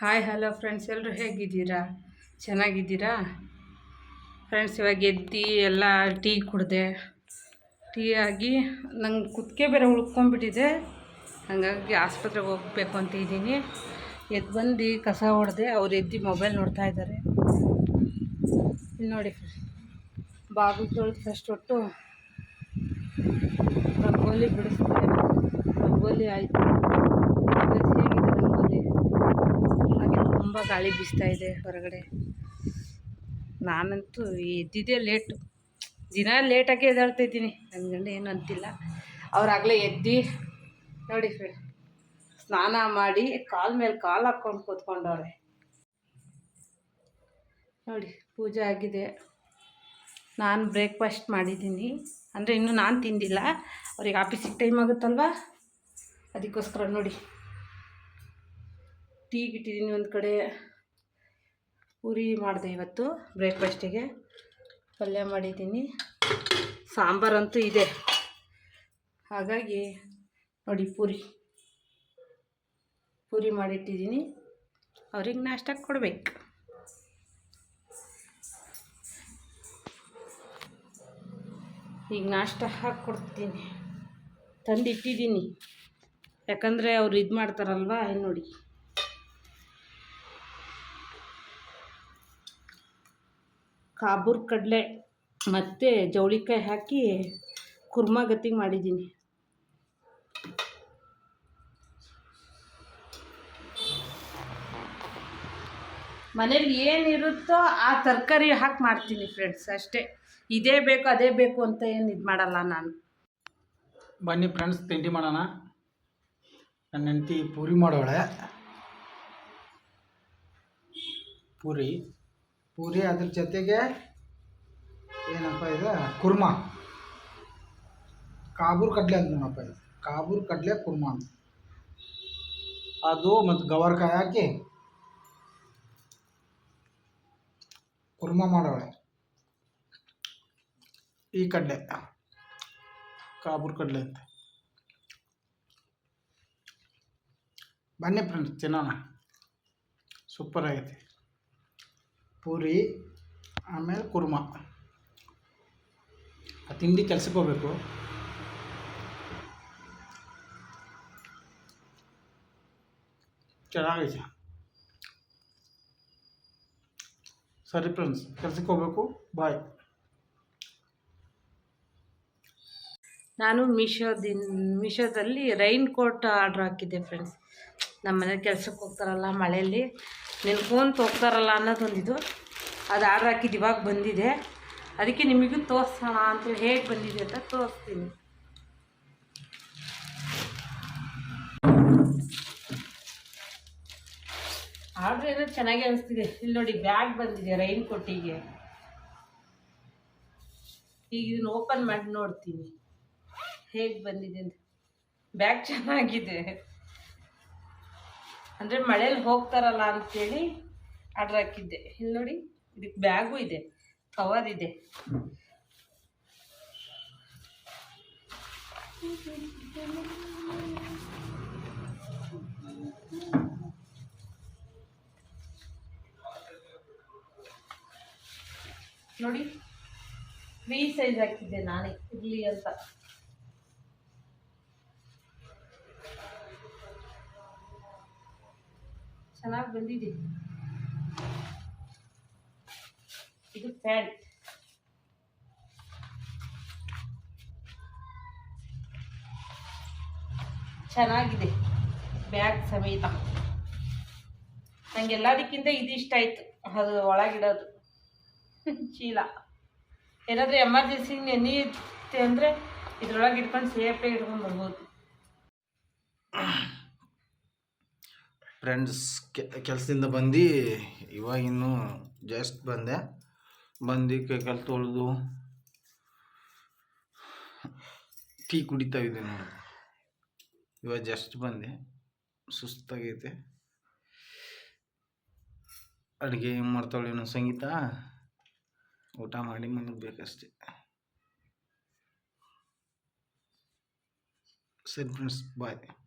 Hi hello friends ಎಲ್ಲರೂ ಹೇಗಿದ್ದೀರಾ? ಚೆನ್ನಾಗಿದ್ದೀರಾ? ಫ್ರೆಂಡ್ಸ್ ಇವಾಗ ಎದ್ದು ಎಲ್ಲ ಟೀ ಕುಡಿದೆ. ಟೀ ಆಗಿ ನಂಗೆ ಕುತ್ತಿಗೆ ಬೇರೆ ಉಳ್ಕೊಂಬಿಟ್ಟಿದೆ ಹಾಗಾಗಿ ಆಸ್ಪತ್ರೆಗೆ ಹೋಗ್ಬೇಕು ಅಂತ ಇದ್ದೀನಿ. ಎದ್ದು ಬಂದು ಕಸ ಹೊಡೆದೆ. ಅವ್ರು ಎದ್ದು ಮೊಬೈಲ್ ನೋಡ್ತಾ ಇದ್ದಾರೆ. ನೋಡಿ ಬಾಗಿಲು ತೊಳೆದು ಫಸ್ಟ್ ಒಟ್ಟು ರಂಗೋಲಿ ಬಿಡಿಸ್ತಾರೆ ರಂಗೋಲಿ ಆಯಿತು ಇವತ್ತು ಹೇಗಿದೆ ರಂಗೋಲಿ ಹಾಗೆ ತುಂಬ ಗಾಳಿ ಬೀಸ್ತಾ ಇದೆ ಹೊರಗಡೆ. ನಾನಂತೂ ಎದ್ದಿದ್ದೇ ಲೇಟು ದಿನ ಲೇಟಾಗಿ ಎದ್ದಾಳ್ತಿದ್ದೀನಿ ನನ್ನ ಗಂಡ ಏನು ಅಂತಿಲ್ಲ. ಅವ್ರಾಗಲೇ ಎದ್ದು, ನೋಡಿ ಫ್ರೆಂಡ್ ಸ್ನಾನ ಮಾಡಿ ಕಾಲ ಮೇಲೆ ಕಾಲು ಹಾಕ್ಕೊಂಡು ಕೂತ್ಕೊಂಡವ್ರೆ. ನೋಡಿ, ಪೂಜೆ ಆಗಿದೆ. ನಾನು ಬ್ರೇಕ್ಫಾಸ್ಟ್ ಮಾಡಿದ್ದೀನಿ. ಅಂದರೆ ಇನ್ನೂ ನಾನು ತಿಂದಿಲ್ಲ. ಅವ್ರಿಗೆ ಆಫೀಸಿಗೆ ಟೈಮ್ ಆಗುತ್ತಲ್ವಾ? ಅದಕ್ಕೋಸ್ಕರ ನೋಡಿ. ಟೀಗೆ ಇಟ್ಟಿದ್ದೀನಿ ಒಂದು ಕಡೆ. ಪೂರಿ ಮಾಡಿದೆ ಇವತ್ತು, ಬ್ರೇಕ್ಫಾಸ್ಟಿಗೆ. ಪಲ್ಯ ಮಾಡಿದ್ದೀನಿ. ಸಾಂಬಾರಂತೂ ಇದೆ. ಹಾಗಾಗಿ ನೋಡಿ ಪೂರಿ. ಪೂರಿ ಮಾಡಿಟ್ಟಿದ್ದೀನಿ. ಅವ್ರಿಗೆ ನಾಷ್ಟ ಕೊಡಬೇಕು. ಈಗ ನಾಷ್ಟ ಹಾಕ್ಕೊಡ್ತೀನಿ. ತಂದಿಟ್ಟಿದ್ದೀನಿ. ಯಾಕಂದರೆ ಅವ್ರು ಇದು ಮಾಡ್ತಾರಲ್ವ ನೋಡಿ. ಕಾಬೂರ್ ಕಡಲೆ ಮತ್ತು ಜವಳಿಕಾಯಿ ಹಾಕಿ ಕುರ್ಮ ಗತಿಗೆ ಮಾಡಿದ್ದೀನಿ. ಮನೇಲಿ ಏನಿರುತ್ತೋ ಆ ತರಕಾರಿ ಹಾಕಿ ಮಾಡ್ತೀನಿ ಫ್ರೆಂಡ್ಸ್ ಅಷ್ಟೇ. ಇದೇ ಬೇಕು, ಅದೇ ಬೇಕು ಅಂತ ಏನು ಇದು ಮಾಡಲ್ಲ ನಾನು. ಬನ್ನಿ ಫ್ರೆಂಡ್ಸ್ ತಿಂಡಿ ಮಾಡೋಣ. ನನ್ನ ಹೆಂಡತಿ ಪೂರಿ ಮಾಡೋಳೆ ಪೂರಿ. ಪೂರಿ ಅದ್ರ ಜೊತೆಗೆ ಏನಪ್ಪ ಇದು? ಕುರ್ಮಾ. ಕಾಬೂರ್ ಕಡಲೆ ಅಂತ ನೋಡಪ್ಪ ಇದು. ಕಾಬೂರ್ ಕಡಲೆ, ಕುರ್ಮಾ ಅಂತ. ಅದು ಮತ್ತು ಗವರ್ಕಾಯಿ ಹಾಕಿ ಕುರ್ಮಾ ಮಾಡೋಳೆ. ಈ ಕಡಲೆ. ಕಾಬೂರ್ ಕಡಲೆ ಅಂತ. ಬನ್ನಿ ಫ್ರೆಂಡ್ಸ್ ತಿನ್ನೋಣ. ಸೂಪರ್ ಆಗೈತೆ. ಪೂರಿ ಆಮೇಲೆ ಕುರ್ಮಾ. ಆ ತಿಂಡಿ ಕೆಲ್ಸಕ್ಕೆ ಹೋಗ್ಬೇಕು ಚೆನ್ನಾಗೈತೆ. ಸರಿ ಫ್ರೆಂಡ್ಸ್ ಕೆಲ್ಸಕ್ಕೆ ಹೋಗ್ಬೇಕು ಬಾಯ್ ನಾನು ಮೀಶೋದಿನ್ ಮೀಶೋದಲ್ಲಿ ರೈನ್ ಕೋಟ್ ಆರ್ಡ್ರ್ ಹಾಕಿದ್ದೆ ಫ್ರೆಂಡ್ಸ್ ನಮ್ಮ ಮನೆ ಕೆಲ್ಸಕ್ಕೆ ಹೋಗ್ತಾರಲ್ಲ ಮಳೆಯಲ್ಲಿ ನೆನ್ಕೊಂತ ಹೋಗ್ತಾರಲ್ಲ ಅನ್ನೋದೊಂದಿದು, ಅದು ಆರ್ಡ್ರ್ ಹಾಕಿದ್ದು ಇವಾಗ ಬಂದಿದೆ. ಅದಕ್ಕೆ ನಿಮಗೂ ತೋರಿಸೋಣ ಅಂತೇಳಿ ಹೇಗೆ ಬಂದಿದೆ ಅಂತ ತೋರಿಸ್ತೀನಿ. ಆರ್ಡ್ರ್ ಏನೋ ಚೆನ್ನಾಗಿ ಅನಿಸ್ತಿದೆ. ಇಲ್ಲಿ ನೋಡಿ ಬ್ಯಾಗ್ ಬಂದಿದೆ ರೈನ್ ಕೋಟಿಗೆ ಈಗ ಇದನ್ನು ಓಪನ್ ಮಾಡಿ ನೋಡ್ತೀನಿ. ಹೇಗೆ ಬಂದಿದೆ ಅಂತ. ಬ್ಯಾಗ್ ಚೆನ್ನಾಗಿದೆ. ಅಂದರೆ ಮಳೇಲಿ ಹೋಗ್ತಾರಲ್ಲ ಅಂತೇಳಿ ಆರ್ಡ್ರ್ ಹಾಕಿದ್ದೆ. ಇಲ್ಲಿ ನೋಡಿ ಇದಕ್ಕೆ ಬ್ಯಾಗು ಇದೆ, ಕವರ್ ಇದೆ. ನೋಡಿ ಫ್ರೀ ಸೈಜ್ ಹಾಕಿದ್ದೆ ನಾನೇ, ಇರಲಿ ಅಂತ. ಚೆನ್ನಾಗಿ ಬಂದಿದೆ ಇದು ಪ್ಯಾಂಟ್ ಚೆನ್ನಾಗಿದೆ ಬ್ಯಾಗ್ ಸಮೇತ. ನಂಗೆ ಎಲ್ಲದಕ್ಕಿಂತ ಇದು ಇಷ್ಟ ಆಯಿತು, ಅದು ಒಳಗಿಡೋದು. ಚೀಲ. ಏನಾದರೂ ಎಮರ್ಜೆನ್ಸಿ ನೆನೆ ಅಂದ್ರೆ ಅಂದರೆ ಇದ್ರೊಳಗೆ ಇಟ್ಕೊಂಡು ಸೇಫ್ಟಿ ಇಟ್ಕೊಂಡು ಬರ್ಬೋದು. ಫ್ರೆಂಡ್ಸ್ ಕೆಲಸದಿಂದ ಬಂದು ಇವಾಗಿನ್ನೂ ಜಸ್ಟ್ ಬಂದೆ. ಬಂದು ಕೈ ಕಾಲು ತೊಳೆದು ಟೀ ಕುಡಿತಾ ಇದ್ದೆ ನೋಡಿ. ಇವಾಗ ಜಸ್ಟ್ ಬಂದೆ. ಸುಸ್ತಾಗೈತೆ. ಅಡುಗೆ ಏನು ಮಾಡ್ತಾಳೆ ಏನೋ ಸಂಗೀತ? ಊಟ ಮಾಡಿ ಮಲಗಬೇಕಷ್ಟೆ ಸರಿ ಫ್ರೆಂಡ್ಸ್ ಬಾಯ್